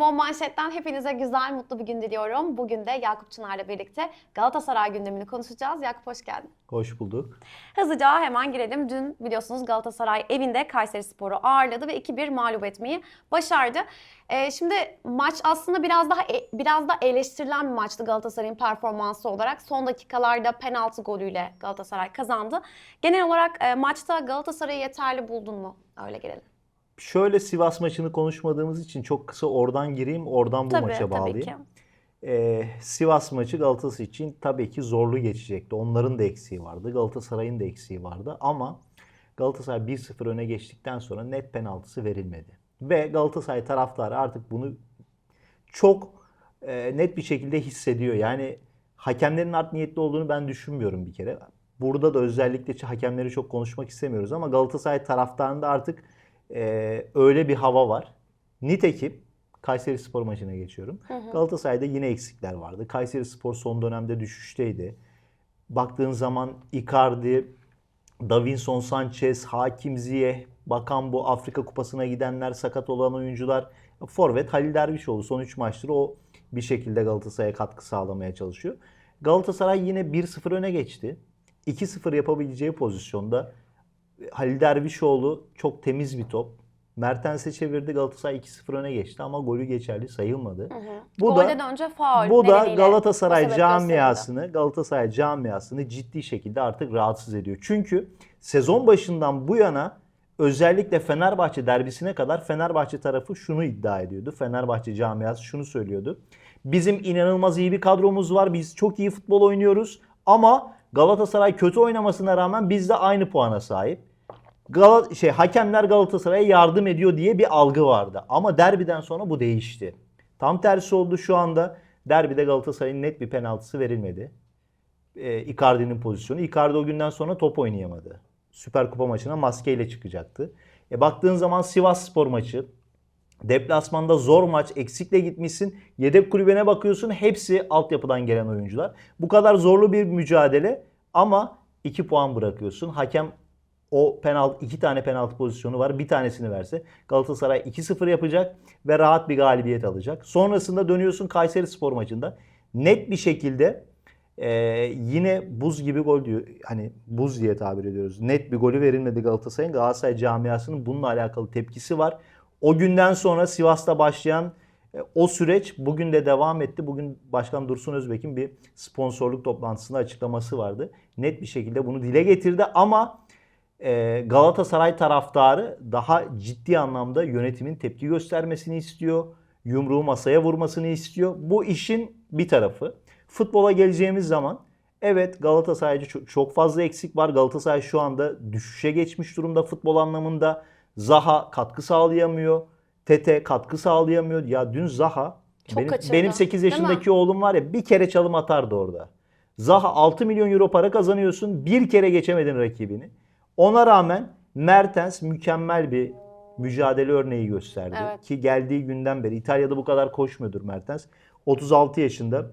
Limon Manşet'ten hepinize güzel, mutlu bir gün diliyorum. Bugün de Yakup Çınar'la birlikte Galatasaray gündemini konuşacağız. Yakup hoş geldin. Hoş bulduk. Hızlıca hemen girelim. Dün biliyorsunuz Galatasaray evinde Kayseri Spor'u ağırladı ve 2-1 mağlup etmeyi başardı. Ee, şimdi maç aslında biraz daha e- biraz da eleştirilen bir maçtı Galatasaray'ın performansı olarak. Son dakikalarda penaltı golüyle Galatasaray kazandı. Genel olarak e, maçta Galatasaray'ı yeterli buldun mu? Öyle gelelim. Şöyle Sivas maçını konuşmadığımız için çok kısa oradan gireyim, oradan bu Tabii, maça tabii bağlayayım. ki. Ee, Sivas maçı Galatasaray için tabii ki zorlu geçecekti. Onların da eksiği vardı, Galatasaray'ın da eksiği vardı ama Galatasaray 1-0 öne geçtikten sonra net penaltısı verilmedi. Ve Galatasaray taraftarı artık bunu çok e, net bir şekilde hissediyor. Yani hakemlerin art niyetli olduğunu ben düşünmüyorum bir kere. Burada da özellikle hakemleri çok konuşmak istemiyoruz ama Galatasaray taraftarında artık e, öyle bir hava var. Nitekim Kayseri Spor maçına geçiyorum. Galatasaray'da yine eksikler vardı. Kayseri Spor son dönemde düşüşteydi. Baktığın zaman Icardi, Davinson Sanchez, Hakim Ziyech, bakan bu Afrika Kupası'na gidenler, sakat olan oyuncular. Forvet Halil Dervişoğlu son 3 maçtır o bir şekilde Galatasaray'a katkı sağlamaya çalışıyor. Galatasaray yine 1-0 öne geçti. 2-0 yapabileceği pozisyonda Halil Dervişoğlu çok temiz bir top. Mertens'e çevirdi Galatasaray 2-0 öne geçti ama golü geçerli sayılmadı. Bu Golden da önce faul bu da Galatasaray camiasını, Galatasaray camiasını ciddi şekilde artık rahatsız ediyor. Çünkü sezon başından bu yana özellikle Fenerbahçe derbisine kadar Fenerbahçe tarafı şunu iddia ediyordu. Fenerbahçe camiası şunu söylüyordu. Bizim inanılmaz iyi bir kadromuz var. Biz çok iyi futbol oynuyoruz ama Galatasaray kötü oynamasına rağmen biz de aynı puana sahip. Gal şey hakemler Galatasaray'a yardım ediyor diye bir algı vardı. Ama derbiden sonra bu değişti. Tam tersi oldu şu anda. Derbide Galatasaray'ın net bir penaltısı verilmedi. Ee, Icardi'nin pozisyonu. Icardi o günden sonra top oynayamadı. Süper Kupa maçına maskeyle çıkacaktı. E baktığın zaman Sivas Spor maçı Deplasmanda zor maç, eksikle gitmişsin. Yedek kulübene bakıyorsun hepsi altyapıdan gelen oyuncular. Bu kadar zorlu bir mücadele ama 2 puan bırakıyorsun. Hakem o penaltı iki tane penaltı pozisyonu var. Bir tanesini verse Galatasaray 2-0 yapacak ve rahat bir galibiyet alacak. Sonrasında dönüyorsun Kayseri Spor maçında. Net bir şekilde e, yine buz gibi gol diyor. Hani buz diye tabir ediyoruz. Net bir golü verilmedi Galatasaray'ın. Galatasaray camiasının bununla alakalı tepkisi var. O günden sonra Sivas'ta başlayan e, o süreç bugün de devam etti. Bugün Başkan Dursun Özbek'in bir sponsorluk toplantısında açıklaması vardı. Net bir şekilde bunu dile getirdi ama Galatasaray taraftarı daha ciddi anlamda yönetimin tepki göstermesini istiyor. Yumruğu masaya vurmasını istiyor. Bu işin bir tarafı. Futbola geleceğimiz zaman evet Galatasaray'da çok, fazla eksik var. Galatasaray şu anda düşüşe geçmiş durumda futbol anlamında. Zaha katkı sağlayamıyor. Tete katkı sağlayamıyor. Ya dün Zaha Çok benim, kaçırdı, benim 8 değil mi? yaşındaki oğlum var ya bir kere çalım atardı orada. Zaha 6 milyon euro para kazanıyorsun. Bir kere geçemedin rakibini. Ona rağmen Mertens mükemmel bir mücadele örneği gösterdi. Evet. Ki geldiği günden beri İtalya'da bu kadar koşmuyordur Mertens. 36 yaşında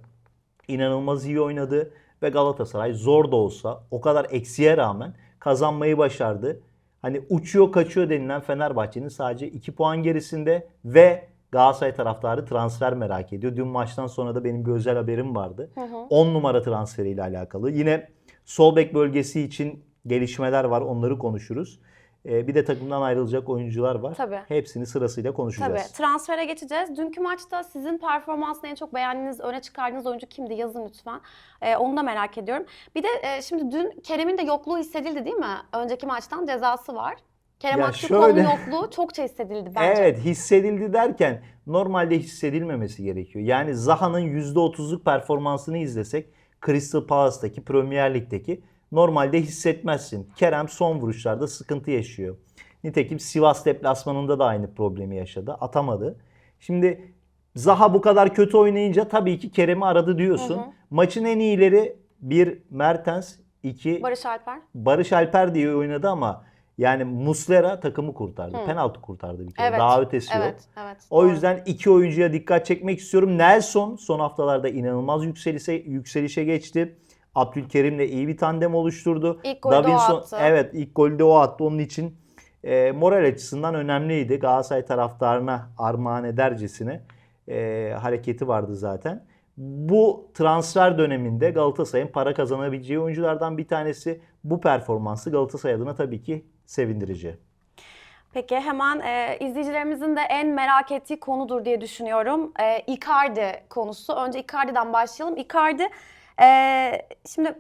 inanılmaz iyi oynadı ve Galatasaray zor da olsa o kadar eksiğe rağmen kazanmayı başardı. Hani uçuyor kaçıyor denilen Fenerbahçe'nin sadece 2 puan gerisinde ve Galatasaray taraftarı transfer merak ediyor. Dün maçtan sonra da benim bir özel haberim vardı. 10 numara transferiyle alakalı. Yine sol bek bölgesi için gelişmeler var. Onları konuşuruz. Ee, bir de takımdan ayrılacak oyuncular var. Tabii. Hepsini sırasıyla konuşacağız. Tabii. Transfere geçeceğiz. Dünkü maçta sizin performansını en çok beğendiğiniz, öne çıkardığınız oyuncu kimdi? Yazın lütfen. Ee, onu da merak ediyorum. Bir de e, şimdi dün Kerem'in de yokluğu hissedildi değil mi? Önceki maçtan cezası var. Kerem Aktürkoğlu'nun şöyle- yokluğu çokça hissedildi bence. Evet hissedildi derken normalde hissedilmemesi gerekiyor. Yani Zaha'nın %30'luk performansını izlesek Crystal Palace'taki Premier Lig'deki normalde hissetmezsin. Kerem son vuruşlarda sıkıntı yaşıyor. Nitekim Sivas deplasmanında da aynı problemi yaşadı. Atamadı. Şimdi Zaha bu kadar kötü oynayınca tabii ki Kerem'i aradı diyorsun. Maçın en iyileri bir Mertens, iki Barış Alper. Barış Alper diye oynadı ama yani Muslera takımı kurtardı. Penaltı kurtardı bir kere. Evet. Daha ötesi yok. Evet, evet. O doğru. yüzden iki oyuncuya dikkat çekmek istiyorum. Nelson son haftalarda inanılmaz yükselişe, yükselişe geçti. Abdülkerim'le iyi bir tandem oluşturdu. İlk golü de o attı. Evet ilk golü de o attı. Onun için e, moral açısından önemliydi. Galatasaray taraftarına armağan edercesine e, hareketi vardı zaten. Bu transfer döneminde Galatasaray'ın para kazanabileceği oyunculardan bir tanesi. Bu performansı Galatasaray adına tabii ki sevindirici. Peki hemen e, izleyicilerimizin de en merak ettiği konudur diye düşünüyorum. E, Icardi konusu. Önce Icardi'den başlayalım. Icardi e, şimdi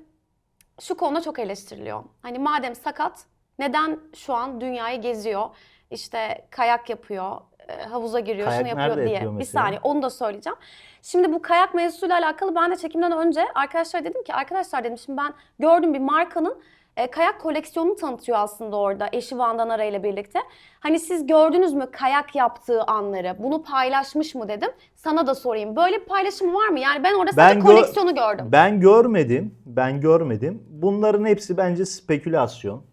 şu konuda çok eleştiriliyor. Hani madem sakat neden şu an dünyayı geziyor? İşte kayak yapıyor, e, havuza giriyor, Kayak şunu yapıyor diye. yapıyor Bir saniye onu da söyleyeceğim. Şimdi bu kayak mevzusuyla alakalı ben de çekimden önce arkadaşlar dedim ki arkadaşlar dedim şimdi ben gördüm bir markanın e, kayak koleksiyonunu tanıtıyor aslında orada eşi Vandan Ara ile birlikte. Hani siz gördünüz mü kayak yaptığı anları? Bunu paylaşmış mı dedim. Sana da sorayım. Böyle bir paylaşım var mı? Yani ben orada sadece Ben gö- koleksiyonu gördüm. Ben görmedim. Ben görmedim. Bunların hepsi bence spekülasyon.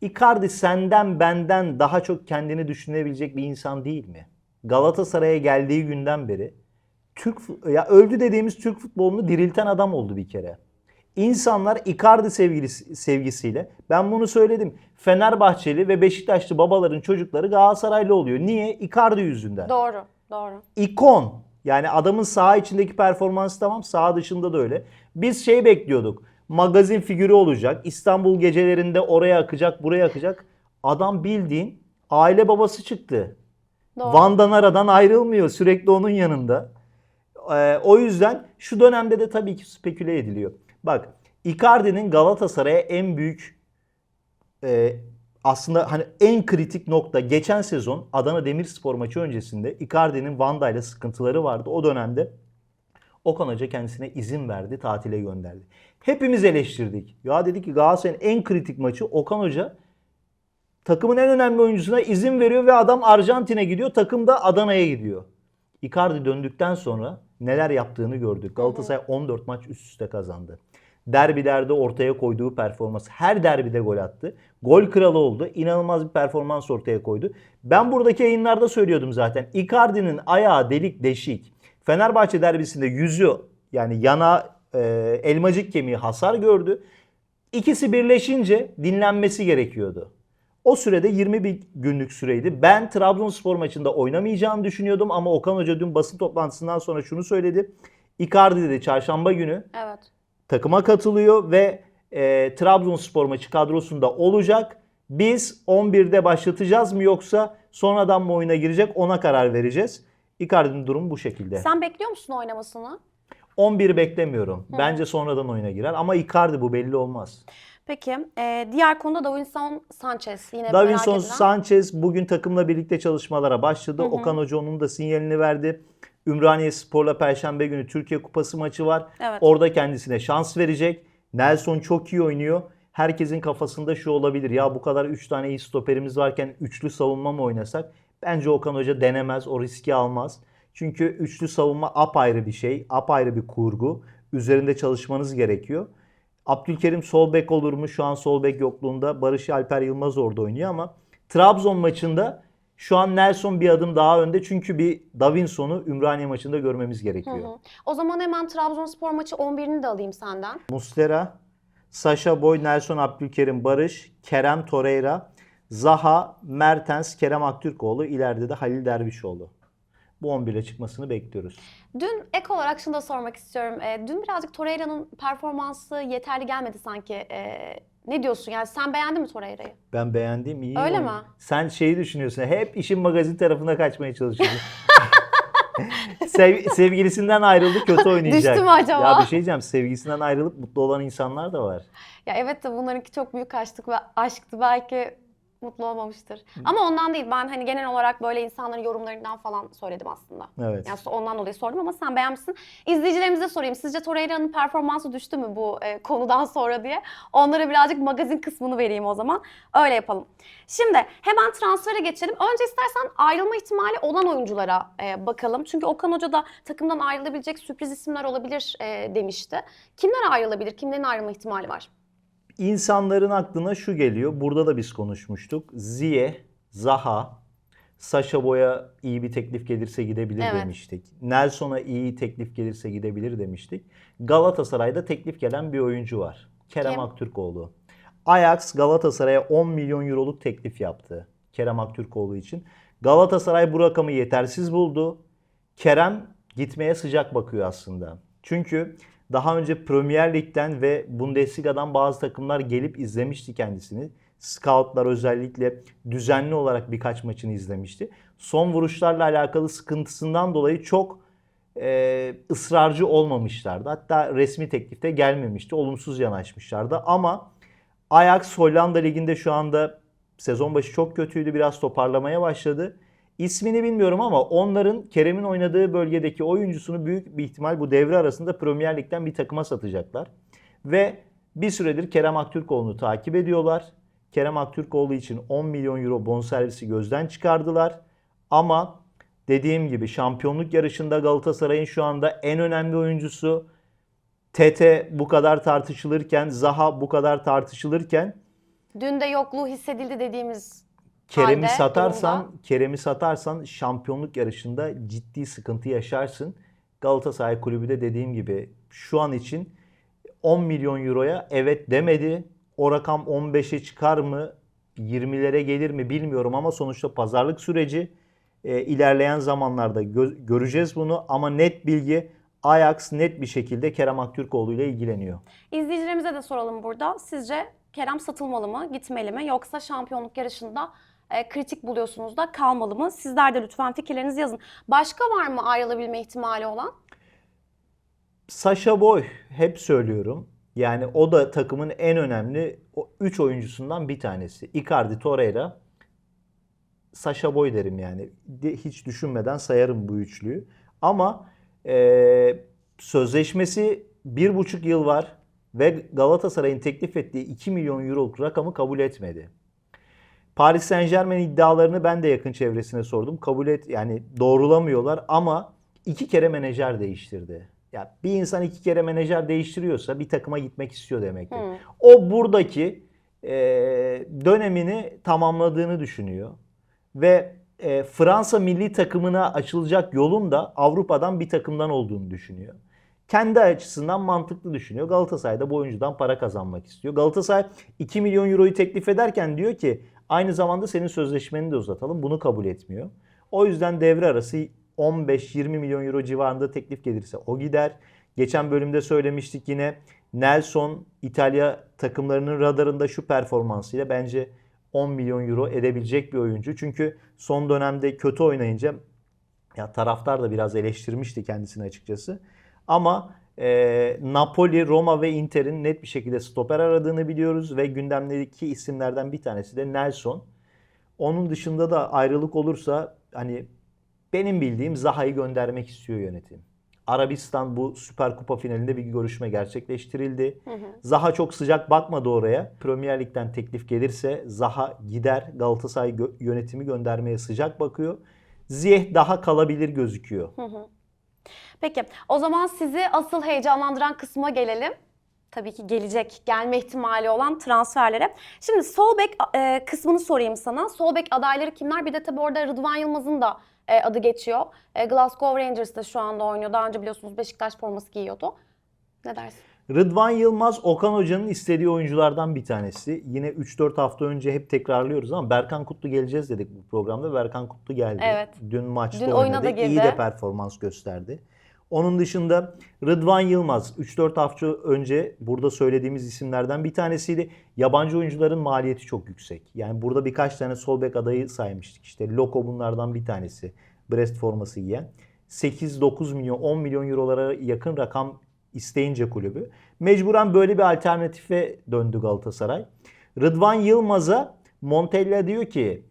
Icardi senden benden daha çok kendini düşünebilecek bir insan değil mi? Galatasaray'a geldiği günden beri Türk ya öldü dediğimiz Türk futbolunu dirilten adam oldu bir kere. İnsanlar Icardi sevgilisi, sevgisiyle ben bunu söyledim. Fenerbahçeli ve Beşiktaşlı babaların çocukları Galatasaraylı oluyor. Niye? Icardi yüzünden Doğru, doğru. ikon. Yani adamın saha içindeki performansı tamam, saha dışında da öyle. Biz şey bekliyorduk. Magazin figürü olacak. İstanbul gecelerinde oraya akacak, buraya akacak. Adam bildiğin aile babası çıktı. Doğru. Van Danara'dan ayrılmıyor. Sürekli onun yanında. Ee, o yüzden şu dönemde de tabii ki speküle ediliyor. Bak Icardi'nin Galatasaray'a en büyük e, aslında hani en kritik nokta geçen sezon Adana Demirspor maçı öncesinde Icardi'nin Vanda ile sıkıntıları vardı. O dönemde Okan Hoca kendisine izin verdi, tatile gönderdi. Hepimiz eleştirdik. Ya dedi ki Galatasaray'ın en kritik maçı Okan Hoca takımın en önemli oyuncusuna izin veriyor ve adam Arjantin'e gidiyor, takım da Adana'ya gidiyor. Icardi döndükten sonra neler yaptığını gördük. Galatasaray 14 maç üst üste kazandı. Derbilerde ortaya koyduğu performans. Her derbide gol attı. Gol kralı oldu. İnanılmaz bir performans ortaya koydu. Ben buradaki yayınlarda söylüyordum zaten. Icardi'nin ayağı delik deşik. Fenerbahçe derbisinde yüzü yani yana e, elmacık kemiği hasar gördü. İkisi birleşince dinlenmesi gerekiyordu. O sürede 20 bir günlük süreydi. Ben Trabzonspor maçında oynamayacağını düşünüyordum ama Okan Hoca dün basın toplantısından sonra şunu söyledi. Icardi dedi çarşamba günü Evet. Takıma katılıyor ve e, Trabzonspor maçı kadrosunda olacak. Biz 11'de başlatacağız mı yoksa sonradan mı oyuna girecek ona karar vereceğiz. Icardi'nin durumu bu şekilde. Sen bekliyor musun oynamasını? 11 beklemiyorum. Bence sonradan oyuna girer ama Icardi bu belli olmaz. Peki. e, diğer konuda Davinson Sanchez. Yine merak Davinson edilen. Sanchez bugün takımla birlikte çalışmalara başladı. Okan Hoca onun da sinyalini verdi. Ümraniye Spor'la Perşembe günü Türkiye Kupası maçı var. Evet. Orada kendisine şans verecek. Nelson çok iyi oynuyor. Herkesin kafasında şu olabilir. Ya bu kadar 3 tane iyi stoperimiz varken üçlü savunma mı oynasak? Bence Okan Hoca denemez, o riski almaz. Çünkü üçlü savunma apayrı bir şey, apayrı bir kurgu. Üzerinde çalışmanız gerekiyor. Abdülkerim sol bek olur mu? Şu an sol bek yokluğunda Barış Alper Yılmaz orada oynuyor ama Trabzon maçında şu an Nelson bir adım daha önde. Çünkü bir Davinson'u Ümraniye maçında görmemiz gerekiyor. Hı. O zaman hemen Trabzonspor maçı 11'ini de alayım senden. Muslera, Sasha Boy, Nelson Abdülkerim, Barış, Kerem Torreira, Zaha, Mertens, Kerem Aktürkoğlu, ileride de Halil Dervişoğlu. Bu 11'e çıkmasını bekliyoruz. Dün ek olarak şunu da sormak istiyorum. E, dün birazcık Torreira'nın performansı yeterli gelmedi sanki. E, ne diyorsun? Yani sen beğendin mi Torreira'yı? Ben beğendiğim iyi Öyle mi? Sen şeyi düşünüyorsun. Hep işin magazin tarafına kaçmaya çalışıyorsun. Sev- sevgilisinden ayrıldı kötü oynayacak. Düştü mü acaba? Ya bir şey diyeceğim. Sevgilisinden ayrılıp mutlu olan insanlar da var. Ya evet de bunlarınki çok büyük aşktık ve aşktı. Belki mutlu olmamıştır. Ama ondan değil. Ben hani genel olarak böyle insanların yorumlarından falan söyledim aslında. Evet. Yani ondan dolayı sordum ama sen beğenmişsin. İzleyicilerimize sorayım. Sizce Torreira'nın performansı düştü mü bu e, konudan sonra diye. Onlara birazcık magazin kısmını vereyim o zaman. Öyle yapalım. Şimdi hemen transfere geçelim. Önce istersen ayrılma ihtimali olan oyunculara e, bakalım. Çünkü Okan Hoca da takımdan ayrılabilecek sürpriz isimler olabilir e, demişti. Kimler ayrılabilir? Kimlerin ayrılma ihtimali var? İnsanların aklına şu geliyor. Burada da biz konuşmuştuk. Ziye, Zaha, Sasha Boy'a iyi bir teklif gelirse gidebilir Evet. demiştik. Nelson'a iyi teklif gelirse gidebilir demiştik. Galatasaray'da teklif gelen bir oyuncu var. Kerem Kim? Aktürkoğlu. Ajax Galatasaray'a 10 milyon euroluk teklif yaptı. Kerem Aktürkoğlu için. Galatasaray bu rakamı yetersiz buldu. Kerem gitmeye sıcak bakıyor aslında. Çünkü daha önce Premier Lig'den ve Bundesliga'dan bazı takımlar gelip izlemişti kendisini. Scoutlar özellikle düzenli olarak birkaç maçını izlemişti. Son vuruşlarla alakalı sıkıntısından dolayı çok e, ısrarcı olmamışlardı. Hatta resmi teklifte gelmemişti. Olumsuz yanaşmışlardı. Ama Ajax Hollanda Ligi'nde şu anda sezon başı çok kötüydü. Biraz toparlamaya başladı. İsmini bilmiyorum ama onların Kerem'in oynadığı bölgedeki oyuncusunu büyük bir ihtimal bu devre arasında Premier Lig'den bir takıma satacaklar. Ve bir süredir Kerem Aktürkoğlu'nu takip ediyorlar. Kerem Aktürkoğlu için 10 milyon euro bonservisi gözden çıkardılar. Ama dediğim gibi şampiyonluk yarışında Galatasaray'ın şu anda en önemli oyuncusu. Tete bu kadar tartışılırken, Zaha bu kadar tartışılırken Dün de yokluğu hissedildi dediğimiz Kerem'i halde, satarsan, durumda. Kerem'i satarsan şampiyonluk yarışında ciddi sıkıntı yaşarsın. Galatasaray Kulübü de dediğim gibi şu an için 10 milyon euroya evet demedi. O rakam 15'e çıkar mı? 20'lere gelir mi bilmiyorum ama sonuçta pazarlık süreci e, ilerleyen zamanlarda gö- göreceğiz bunu ama net bilgi Ajax net bir şekilde Kerem Aktürkoğlu ile ilgileniyor. İzleyicilerimize de soralım burada. Sizce Kerem satılmalı mı, gitmeli mi? Yoksa şampiyonluk yarışında e, kritik buluyorsunuz da kalmalı mı? Sizler de lütfen fikirlerinizi yazın. Başka var mı ayrılabilme ihtimali olan? Sasha Boy hep söylüyorum. Yani o da takımın en önemli 3 oyuncusundan bir tanesi. Icardi, Torreira, Sasha Boy derim yani. Hiç düşünmeden sayarım bu üçlüyü. Ama e, sözleşmesi bir buçuk yıl var ve Galatasaray'ın teklif ettiği 2 milyon euroluk rakamı kabul etmedi. Paris Saint Germain iddialarını ben de yakın çevresine sordum. Kabul et yani doğrulamıyorlar ama iki kere menajer değiştirdi. Ya bir insan iki kere menajer değiştiriyorsa bir takıma gitmek istiyor demektir. Hı. O buradaki e, dönemini tamamladığını düşünüyor ve e, Fransa milli takımına açılacak yolun da Avrupa'dan bir takımdan olduğunu düşünüyor. Kendi açısından mantıklı düşünüyor. Galatasaray da bu oyuncudan para kazanmak istiyor. Galatasaray 2 milyon euroyu teklif ederken diyor ki aynı zamanda senin sözleşmeni de uzatalım. Bunu kabul etmiyor. O yüzden devre arası 15-20 milyon euro civarında teklif gelirse o gider. Geçen bölümde söylemiştik yine Nelson İtalya takımlarının radarında şu performansıyla bence 10 milyon euro edebilecek bir oyuncu. Çünkü son dönemde kötü oynayınca ya taraftar da biraz eleştirmişti kendisini açıkçası. Ama e, Napoli, Roma ve Inter'in net bir şekilde stoper aradığını biliyoruz ve gündemdeki isimlerden bir tanesi de Nelson. Onun dışında da ayrılık olursa hani benim bildiğim Zaha'yı göndermek istiyor yönetim. Arabistan bu Süper Kupa finalinde bir görüşme gerçekleştirildi. Zaha çok sıcak bakmadı oraya. Premier Lig'den teklif gelirse Zaha gider. Galatasaray gö- yönetimi göndermeye sıcak bakıyor. Ziyeh daha kalabilir gözüküyor. Peki o zaman sizi asıl heyecanlandıran kısma gelelim. Tabii ki gelecek, gelme ihtimali olan transferlere. Şimdi sol bek e, kısmını sorayım sana. Sol bek adayları kimler? Bir de tabii orada Rıdvan Yılmaz'ın da e, adı geçiyor. E, Glasgow Rangers'ta şu anda oynuyor. Daha önce biliyorsunuz Beşiktaş forması giyiyordu. Ne dersin? Rıdvan Yılmaz Okan Hoca'nın istediği oyunculardan bir tanesi. Yine 3-4 hafta önce hep tekrarlıyoruz ama Berkan Kutlu geleceğiz dedik bu programda. Berkan Kutlu geldi. Evet. Dün maçta Dün oynadı. da girdi. İyi de performans gösterdi. Onun dışında Rıdvan Yılmaz 3-4 hafta önce burada söylediğimiz isimlerden bir tanesiydi. Yabancı oyuncuların maliyeti çok yüksek. Yani burada birkaç tane sol bek adayı saymıştık. İşte Loko bunlardan bir tanesi. Brest forması giyen. 8-9 milyon 10 milyon eurolara yakın rakam isteyince kulübü. Mecburen böyle bir alternatife döndü Galatasaray. Rıdvan Yılmaz'a Montella diyor ki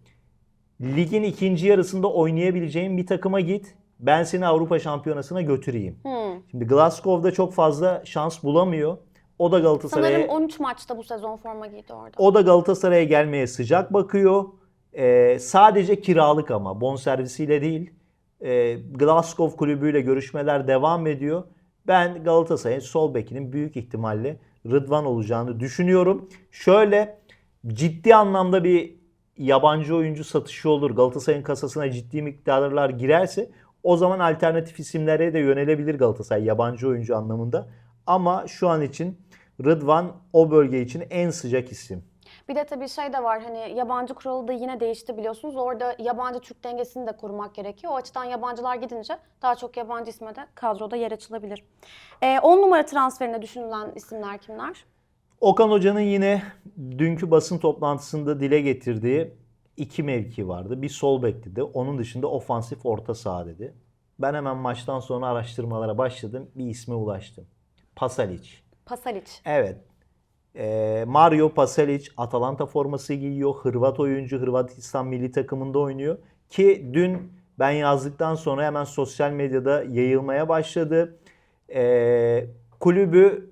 ligin ikinci yarısında oynayabileceğin bir takıma git. Ben seni Avrupa Şampiyonası'na götüreyim. Hmm. Şimdi Glasgow'da çok fazla şans bulamıyor. O da Galatasaray'a Sanırım 13 maçta bu sezon forma giydi orada. o da Galatasaray'a gelmeye sıcak bakıyor. Ee, sadece kiralık ama bonservisiyle değil. Ee, Glasgow kulübüyle görüşmeler devam ediyor. Ben Galatasaray'ın sol bekinin büyük ihtimalle Rıdvan olacağını düşünüyorum. Şöyle ciddi anlamda bir yabancı oyuncu satışı olur. Galatasaray'ın kasasına ciddi miktarlar girerse o zaman alternatif isimlere de yönelebilir Galatasaray yabancı oyuncu anlamında. Ama şu an için Rıdvan o bölge için en sıcak isim. Bir de tabii şey de var hani yabancı kuralı da yine değişti biliyorsunuz. Orada yabancı Türk dengesini de korumak gerekiyor. O açıdan yabancılar gidince daha çok yabancı isme de kadroda yer açılabilir. 10 numara transferine düşünülen isimler kimler? Okan Hoca'nın yine dünkü basın toplantısında dile getirdiği iki mevki vardı. Bir sol bek dedi. Onun dışında ofansif orta saha dedi. Ben hemen maçtan sonra araştırmalara başladım. Bir isme ulaştım. Pasalic. Pasalic. Evet. Ee, Mario Pasalic Atalanta forması giyiyor. Hırvat oyuncu. Hırvatistan milli takımında oynuyor. Ki dün ben yazdıktan sonra hemen sosyal medyada yayılmaya başladı. Ee, kulübü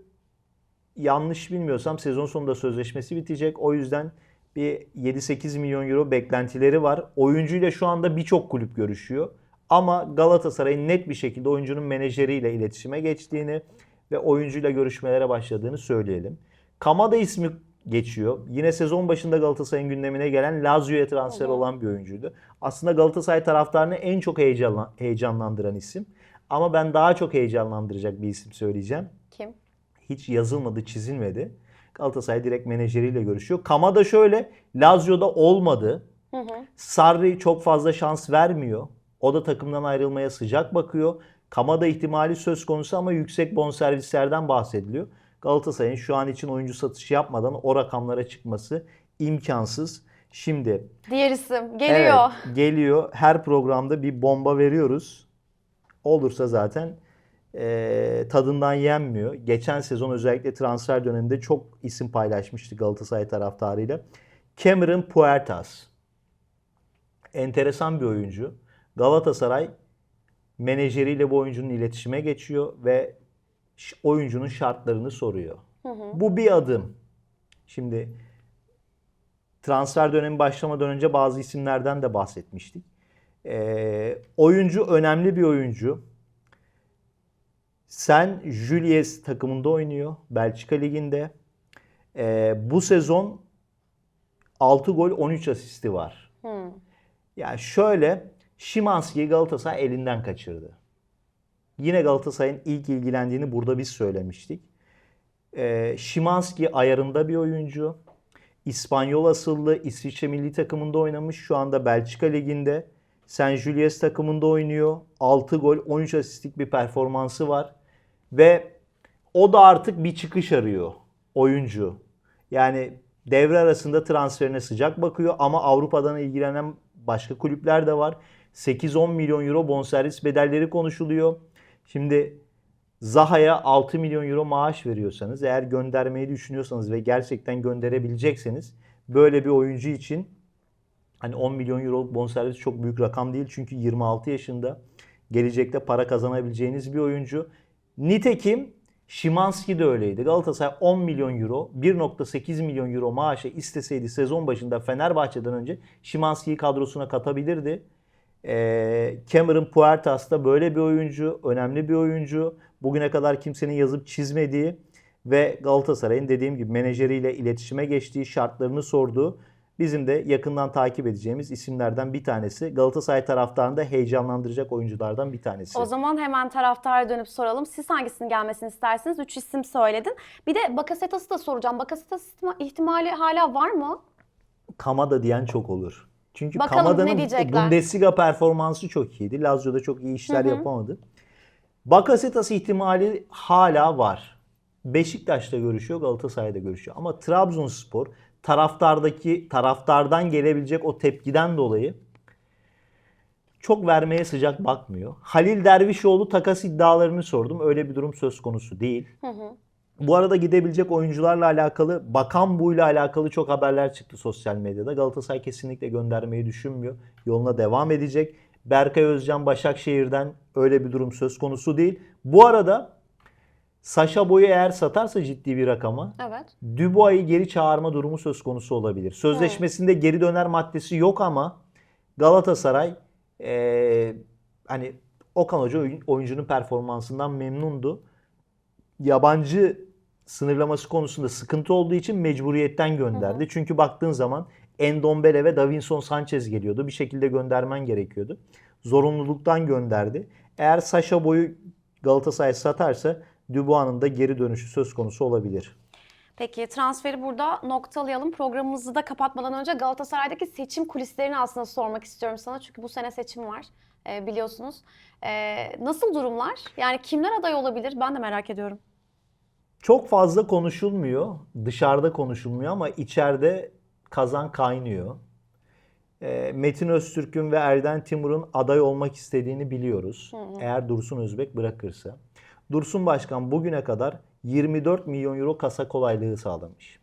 yanlış bilmiyorsam sezon sonunda sözleşmesi bitecek. O yüzden bir 7-8 milyon euro beklentileri var. Oyuncuyla şu anda birçok kulüp görüşüyor. Ama Galatasaray'ın net bir şekilde oyuncunun menajeriyle iletişime geçtiğini ve oyuncuyla görüşmelere başladığını söyleyelim. Kamada ismi geçiyor. Yine sezon başında Galatasaray'ın gündemine gelen Lazio'ya transfer hı. olan bir oyuncuydu. Aslında Galatasaray taraftarını en çok heyecanla- heyecanlandıran isim. Ama ben daha çok heyecanlandıracak bir isim söyleyeceğim Kim? hiç yazılmadı, çizilmedi. Galatasaray direkt menajeriyle görüşüyor. Kamada şöyle, Lazio'da olmadı. Hı hı. Sarri çok fazla şans vermiyor. O da takımdan ayrılmaya sıcak bakıyor. Kamada ihtimali söz konusu ama yüksek bonservislerden bahsediliyor. Galatasaray'ın şu an için oyuncu satışı yapmadan o rakamlara çıkması imkansız. Şimdi Diğer isim geliyor. Evet, geliyor. Her programda bir bomba veriyoruz. Olursa zaten eee, tadından yenmiyor. Geçen sezon özellikle transfer döneminde çok isim paylaşmıştı Galatasaray taraftarıyla. Cameron Puertas. Enteresan bir oyuncu. Galatasaray menajeriyle bu oyuncunun iletişime geçiyor ve oyuncunun şartlarını soruyor. Bu bir adım. Şimdi transfer dönemi başlamadan önce bazı isimlerden de bahsetmiştik. Ee, oyuncu önemli bir oyuncu. Sen Julius takımında oynuyor Belçika Ligi'nde. Ee, bu sezon 6 gol 13 asisti var. Hı. Yani şöyle Şimanski'yi Galatasaray elinden kaçırdı. Yine Galatasaray'ın ilk ilgilendiğini burada biz söylemiştik. Ee, Şimanski ayarında bir oyuncu. İspanyol asıllı İsviçre milli takımında oynamış. Şu anda Belçika liginde. Saint Julius takımında oynuyor. 6 gol 13 asistlik bir performansı var. Ve o da artık bir çıkış arıyor oyuncu. Yani devre arasında transferine sıcak bakıyor ama Avrupa'dan ilgilenen başka kulüpler de var. 8-10 milyon euro bonservis bedelleri konuşuluyor. Şimdi Zaha'ya 6 milyon euro maaş veriyorsanız, eğer göndermeyi düşünüyorsanız ve gerçekten gönderebilecekseniz böyle bir oyuncu için hani 10 milyon euro bonservis çok büyük rakam değil. Çünkü 26 yaşında gelecekte para kazanabileceğiniz bir oyuncu. Nitekim Şimanski de öyleydi. Galatasaray 10 milyon euro, 1.8 milyon euro maaşa isteseydi sezon başında Fenerbahçe'den önce Şimanski'yi kadrosuna katabilirdi. Ee, Cameron Puertas da böyle bir oyuncu, önemli bir oyuncu. Bugüne kadar kimsenin yazıp çizmediği ve Galatasaray'ın dediğim gibi menajeriyle iletişime geçtiği, şartlarını sorduğu, bizim de yakından takip edeceğimiz isimlerden bir tanesi. Galatasaray taraftarını da heyecanlandıracak oyunculardan bir tanesi. O zaman hemen taraftara dönüp soralım. Siz hangisinin gelmesini istersiniz? Üç isim söyledin. Bir de Bakasetas'ı da soracağım. Bakasetas ihtima- ihtimali hala var mı? Kamada diyen çok olur. Çünkü Bakalım Kamada'nın? Bundesliga performansı çok iyiydi. Lazio'da çok iyi işler Hı hı. yapamadı. Bakasetas ihtimali hala var. Beşiktaş'ta görüşüyor, Galatasaray'da görüşüyor. Ama Trabzonspor taraftardaki taraftardan gelebilecek o tepkiden dolayı çok vermeye sıcak bakmıyor. Halil Dervişoğlu takas iddialarını sordum. Öyle bir durum söz konusu değil. Hı hı. Bu arada gidebilecek oyuncularla alakalı, Bakan Bu'yla alakalı çok haberler çıktı sosyal medyada. Galatasaray kesinlikle göndermeyi düşünmüyor. Yoluna devam edecek. Berkay Özcan Başakşehir'den öyle bir durum söz konusu değil. Bu arada Saşa Boy'u eğer satarsa ciddi bir rakama Evet. Dubois'ı geri çağırma durumu söz konusu olabilir. Sözleşmesinde geri döner maddesi yok ama Galatasaray eee, hani Okan Hoca oyun- oyuncunun performansından memnundu. Yabancı sınırlaması konusunda sıkıntı olduğu için mecburiyetten gönderdi. Çünkü baktığın zaman Endombele ve Davinson Sanchez geliyordu. Bir şekilde göndermen gerekiyordu. Zorunluluktan gönderdi. Eğer Saşa Boy'u Galatasaray satarsa Dubois'ın da geri dönüşü söz konusu olabilir. Peki transferi burada noktalayalım. Programımızı da kapatmadan önce Galatasaray'daki seçim kulislerini aslında sormak istiyorum sana. Çünkü bu sene seçim var e, biliyorsunuz. E, nasıl durumlar? Yani kimler aday olabilir? Ben de merak ediyorum. Çok fazla konuşulmuyor. Dışarıda konuşulmuyor ama içeride kazan kaynıyor. Ee, Metin Öztürk'ün ve Erden Timur'un aday olmak istediğini biliyoruz. Eğer Dursun Özbek bırakırsa. Dursun Başkan bugüne kadar 24 milyon euro kasa kolaylığı sağlamış.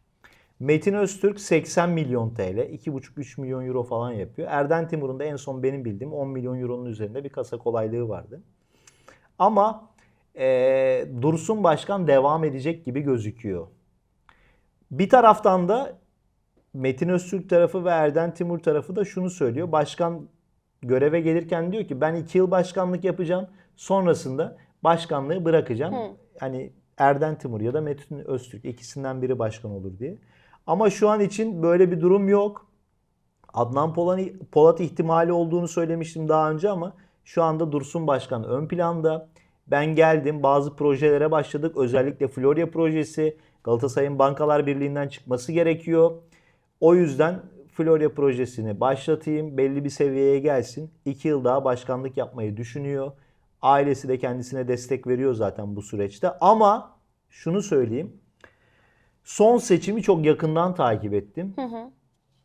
Metin Öztürk 80 milyon TL, 2,5-3 milyon euro falan yapıyor. Erden Timur'un da en son benim bildiğim 10 milyon euronun üzerinde bir kasa kolaylığı vardı. Ama eee, Dursun Başkan devam edecek gibi gözüküyor. Bir taraftan da Metin Öztürk tarafı ve Erden Timur tarafı da şunu söylüyor. Başkan göreve gelirken diyor ki ben iki yıl başkanlık yapacağım. Sonrasında başkanlığı bırakacağım. Hı. Hani Erden Timur ya da Metin Öztürk ikisinden biri başkan olur diye. Ama şu an için böyle bir durum yok. Adnan Polat ihtimali olduğunu söylemiştim daha önce ama şu anda Dursun Başkan ön planda. Ben geldim bazı projelere başladık. Özellikle Florya projesi Galatasaray'ın Bankalar Birliği'nden çıkması gerekiyor. O yüzden Florya projesini başlatayım. Belli bir seviyeye gelsin. İki yıl daha başkanlık yapmayı düşünüyor. Ailesi de kendisine destek veriyor zaten bu süreçte. Ama şunu söyleyeyim. Son seçimi çok yakından takip ettim. Hı hı.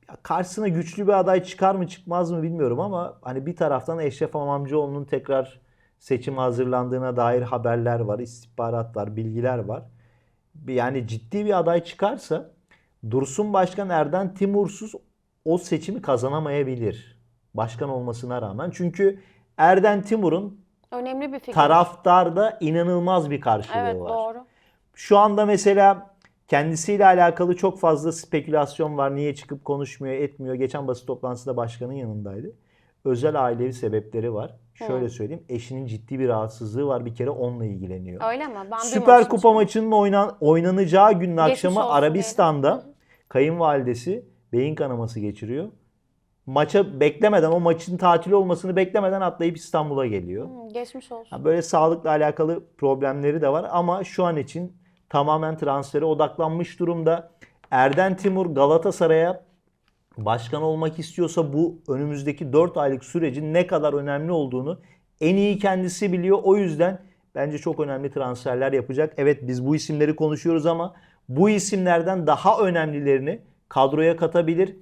Ya karşısına güçlü bir aday çıkar mı çıkmaz mı bilmiyorum ama hani bir taraftan Eşref Amamcıoğlu'nun tekrar seçime hazırlandığına dair haberler var, istihbarat var, bilgiler var. Yani ciddi bir aday çıkarsa Dursun Başkan Erden Timursuz o seçimi kazanamayabilir. Başkan olmasına rağmen. Çünkü Erden Timur'un Önemli bir figür. taraftarda inanılmaz bir karşılığı Evet var. doğru. Şu anda mesela kendisiyle alakalı çok fazla spekülasyon var. Niye çıkıp konuşmuyor, etmiyor. Geçen basın toplantısında başkanın yanındaydı. Özel ailevi sebepleri var. Şöyle Hı. söyleyeyim. Eşinin ciddi bir rahatsızlığı var. Bir kere onunla ilgileniyor. Öyle mi? Ben Süper Kupa maçının oynan, oynanacağı günün Geçmiş akşamı Arabistan'da hı. kayınvalidesi beyin kanaması geçiriyor. Maça beklemeden, o maçın tatil olmasını beklemeden atlayıp İstanbul'a geliyor. Hı, geçmiş olsun. Böyle sağlıkla alakalı problemleri de var ama şu an için tamamen transfere odaklanmış durumda. Erden Timur Galatasaray'a başkan olmak istiyorsa bu önümüzdeki 4 aylık sürecin ne kadar önemli olduğunu en iyi kendisi biliyor. O yüzden bence çok önemli transferler yapacak. Evet biz bu isimleri konuşuyoruz ama bu isimlerden daha önemlilerini kadroya katabilir.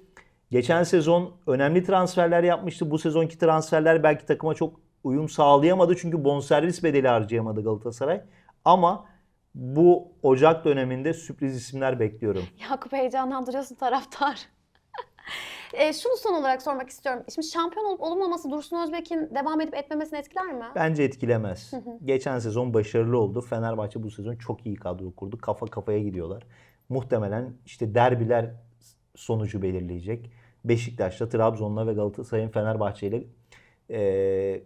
Geçen sezon önemli transferler yapmıştı. Bu sezonki transferler belki takıma çok uyum sağlayamadı çünkü bonservis bedeli harcayamadı Galatasaray. Ama bu Ocak döneminde sürpriz isimler bekliyorum. Yakup heyecanlandırıyorsun taraftar. e, şunu son olarak sormak istiyorum. Şimdi şampiyon olup olmaması Dursun Özbek'in devam edip etmemesini etkiler mi? Bence etkilemez. Geçen sezon başarılı oldu. Fenerbahçe bu sezon çok iyi kadro kurdu. Kafa kafaya gidiyorlar. Muhtemelen işte derbiler sonucu belirleyecek. Beşiktaş'ta, Trabzon'la ve Galatasaray'ın Fenerbahçe ile eee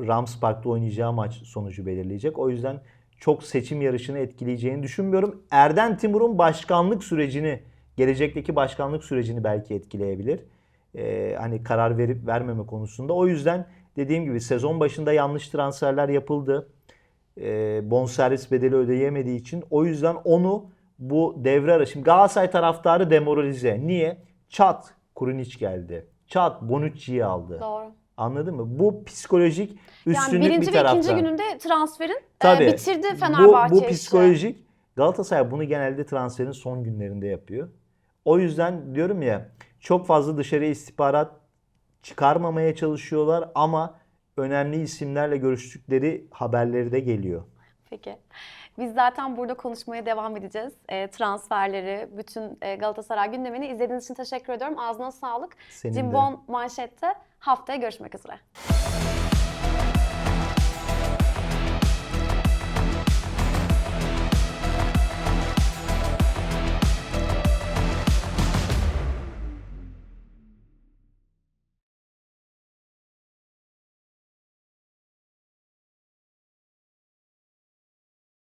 Rams Park'ta oynayacağı maç sonucu belirleyecek. O yüzden çok seçim yarışını etkileyeceğini düşünmüyorum. Erden Timur'un başkanlık sürecini, gelecekteki başkanlık sürecini belki etkileyebilir. Ee, hani karar verip vermeme konusunda. O yüzden dediğim gibi sezon başında yanlış transferler yapıldı. Ee, bonservis bedeli ödeyemediği için. O yüzden onu bu devre arası. Şimdi Galatasaray taraftarı demoralize. Niye? Çat Kurunic geldi. Çat Bonucci'yi aldı. Doğru. Anladın mı? Bu psikolojik Yani üstünlük birinci bir ve taraftan. ikinci gününde transferin e, Tabii. bitirdi Bu, Fenerbahçe bu işi. psikolojik. Galatasaray bunu genelde transferin son günlerinde yapıyor. O yüzden diyorum ya çok fazla dışarıya istihbarat çıkarmamaya çalışıyorlar ama önemli isimlerle görüştükleri haberleri de geliyor. Peki. Biz zaten burada konuşmaya devam edeceğiz. E, transferleri, bütün e, Galatasaray gündemini izlediğiniz için teşekkür ediyorum. Ağzına sağlık. Senin de. Cimbom Manşet'te haftaya görüşmek üzere.